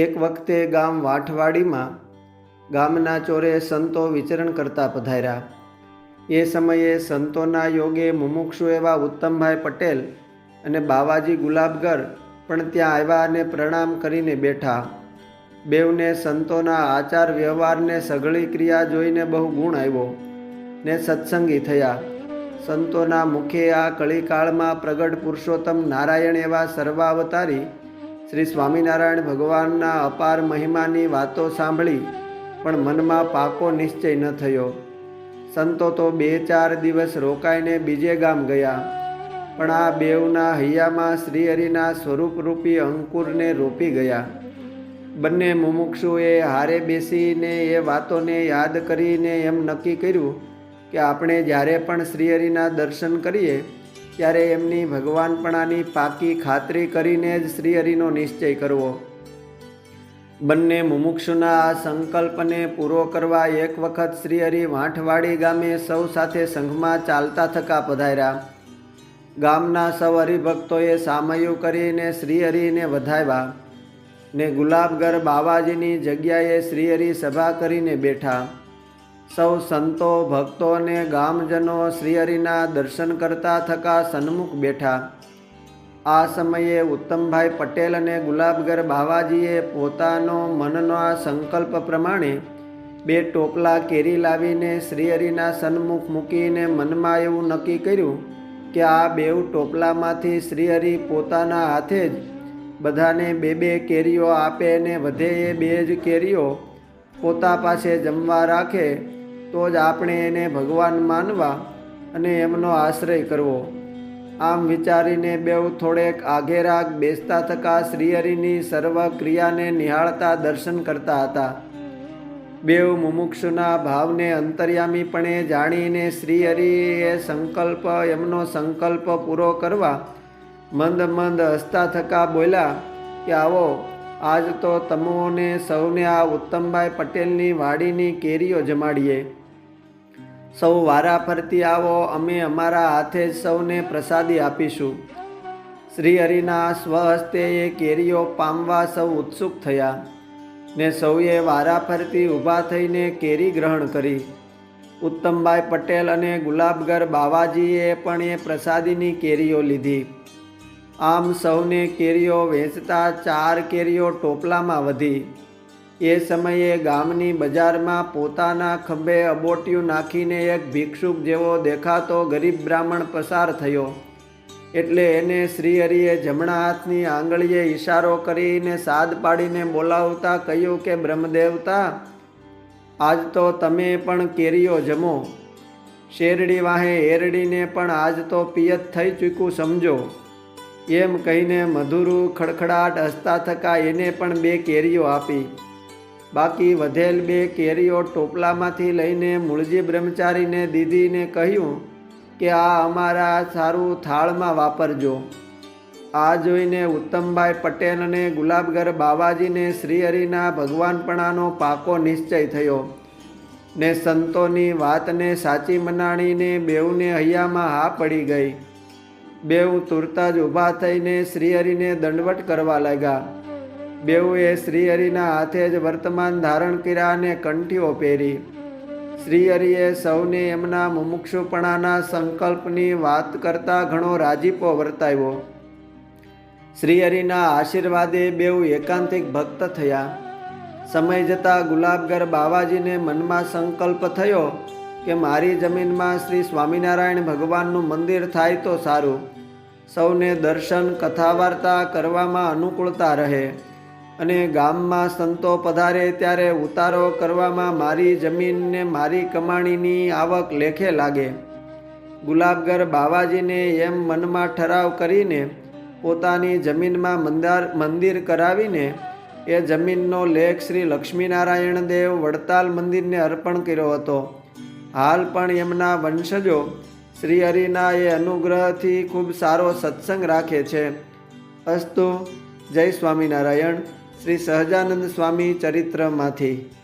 એક વખતે ગામ વાઠવાડીમાં ગામના ચોરે સંતો વિચરણ કરતા પધાર્યા. એ સમયે સંતોના યોગે મુમુક્ષુ એવા ઉત્તમભાઈ પટેલ અને બાવાજી ગુલાબગર પણ ત્યાં આવ્યા અને પ્રણામ કરીને બેઠા. બેવને સંતોના આચાર વ્યવહારને સઘળી ક્રિયા જોઈને બહુ ગુણ આવ્યો ને સત્સંગી થયા. સંતોના મુખે આ કળીકાળમાં પ્રગટ પુરુષોત્તમ નારાયણ એવા સર્વાવતારી શ્રી સ્વામિનારાયણ ભગવાનના અપાર મહિમાની વાતો સાંભળી, પણ મનમાં પાકો નિશ્ચય ન થયો. સંતો તો બે ચાર દિવસ રોકાઈને બીજે ગામ ગયા, પણ આ બેવના હૈયામાં શ્રીહરિના સ્વરૂપરૂપી અંકુરને રોપી ગયા. બંને મુમુક્ષુએ હારે બેસીને એ વાતોને યાદ કરીને એમ નક્કી કર્યું કે આપણે જ્યારે પણ શ્રીહરિના દર્શન કરીએ ત્યારે એમની ભગવાનપણાની પાકી ખાતરી કરીને જ શ્રીહરિનો નિશ્ચય કરવો. બંને મુમુક્ષુના આ સંકલ્પને પૂરો કરવા એક વખત શ્રીહરિ વાંઠવાડી ગામે સૌ સાથે સંઘમાં ચાલતા થકા પધાર્યા. ગામના સૌ હરિભક્તોએ સામયું કરીને શ્રીહરિને વધાવ્યા ને ગુલાબગર બાવાજીની જગ્યાએ શ્રીહરિ સભા કરીને બેઠા. સૌ સંતો ભક્તો અને ગામજનો શ્રીહરિના દર્શન કરતા થકા સન્મુખ બેઠા. આ સમયે ઉત્તમભાઈ પટેલ અને ગુલાબગર બાવાજીએ પોતાનો મનનો આ સંકલ્પ પ્રમાણે બે ટોપલા કેરી લાવીને શ્રીહરિના સન્મુખ મૂકીને મનમાં એવું નક્કી કર્યું કે આ બેઉ ટોપલામાંથી શ્રીહરિ પોતાના હાથે જ બધાને બે બે કેરીઓ આપે ને વધે એ બે જ કેરીઓ પોતા પાસે જમવા રાખે તો જ આપણે એને ભગવાન માનવા અને એમનો આશ્રય કરવો. આમ વિચારીને બેઉ થોડેક આઘેરાગ બેસતા થકા શ્રીહરિની સર્વ ક્રિયાને નિહાળતા દર્શન કરતા હતા. બેઉ મુમુક્ષુના ભાવને અંતર્યામીપણે જાણીને શ્રીહરિએ સંકલ્પ, એમનો સંકલ્પ પૂરો કરવા મંદ મંદ હસતા થકા બોલ્યા કે આવો, આજ તો તમોને સૌને આ ઉત્તમભાઈ પટેલની વાડીની કેરીઓ જમાડીએ. સૌ વારા ફરતી આવો, અમે અમારા હાથે જ સૌને પ્રસાદી આપીશું. શ્રી હરિના સ્વહસ્તે એ કેરીઓ પામવા સૌ ઉત્સુક થયા ને સૌએ વારા ફરતી ઊભા થઈને કેરી ગ્રહણ કરી. ઉત્તમભાઈ પટેલ અને ગુલાબગર બાવાજીએ પણ એ પ્રસાદીની કેરીઓ લીધી. આમ સૌને કેરીઓ વેચતા ચાર કેરીઓ ટોપલામાં વધી. એ સમયે ગામની બજારમાં પોતાના ખંભે અબોટિયું નાખીને એક ભિક્ષુક જેવો દેખાતો ગરીબ બ્રાહ્મણ પસાર થયો. એટલે એને શ્રીહરિએ જમણા હાથની આંગળીએ ઈશારો કરીને સાદ પાડીને બોલાવતા કહ્યું કે, બ્રહ્મદેવતા, આજ તો તમે પણ કેરીઓ જમો. શેરડી વાહે એરડીને પણ આજ તો પિયત થઈ ચૂક્યું સમજો. એમ કહીને મધુરું ખડખડાટ હસતા થકા એને પણ બે કેરીઓ આપી. બાકી વધેલ બે કેરીઓ ટોપલામાંથી લઈને મૂળજી બ્રહ્મચારીને દીદીને કહ્યું કે આ અમારા સારું થાળમાં વાપરજો. આ જોઈને ઉત્તમભાઈ પટેલ અને ગુલાબગર બાવાજીને શ્રીહરિના ભગવાનપણાનો પાકો નિશ્ચય થયો ને સંતોની વાતને સાચી મનાણીને બેઉને હૈયામાં હા પડી ગઈ. બેઉ તુરતા જ ઊભા થઈને શ્રીહરિને દંડવટ કરવા લાગ્યા. બેઉએ શ્રીહરિના હાથે જ વર્તમાન ધારણ કર્યા અને કંઠીઓ પહેરી. શ્રીહરિએ સૌને એમના મુમુક્ષુપણાના સંકલ્પની વાત કરતા ઘણો રાજીપો વર્તાવ્યો. શ્રીહરિના આશીર્વાદે બેઉ એકાંતિક ભક્ત થયા. સમય જતાં ગુલાબગર બાવાજીને મનમાં સંકલ્પ થયો કે મારી જમીનમાં શ્રી સ્વામિનારાયણ ભગવાનનું મંદિર થાય તો સારું. સૌને દર્શન કથા વાર્તા કરવામાં અનુકૂળતા રહે. અને ગામમાં સંતો પધારે ત્યારે ઉતારો કરવામાં મારી જમીનને મારી કમાણીની આવક લેખે લાગે. ગુલાબગર બાવાજીને એમ મનમાં ઠરાવ કરીને પોતાની જમીનમાં મંદાર, મંદિર કરાવીને એ જમીનનો લેખ શ્રી લક્ષ્મીનારાયણ દેવ વડતાલ મંદિરને અર્પણ કર્યો હતો. હાલ પણ એમના વંશજો શ્રી હરિના એ અનુગ્રહથી ખૂબ સારો સત્સંગ રાખે છે. અસ્તુ, જય સ્વામિનારાયણ. શ્રી સહજાનંદ સ્વામી ચરિત્રમાંથી.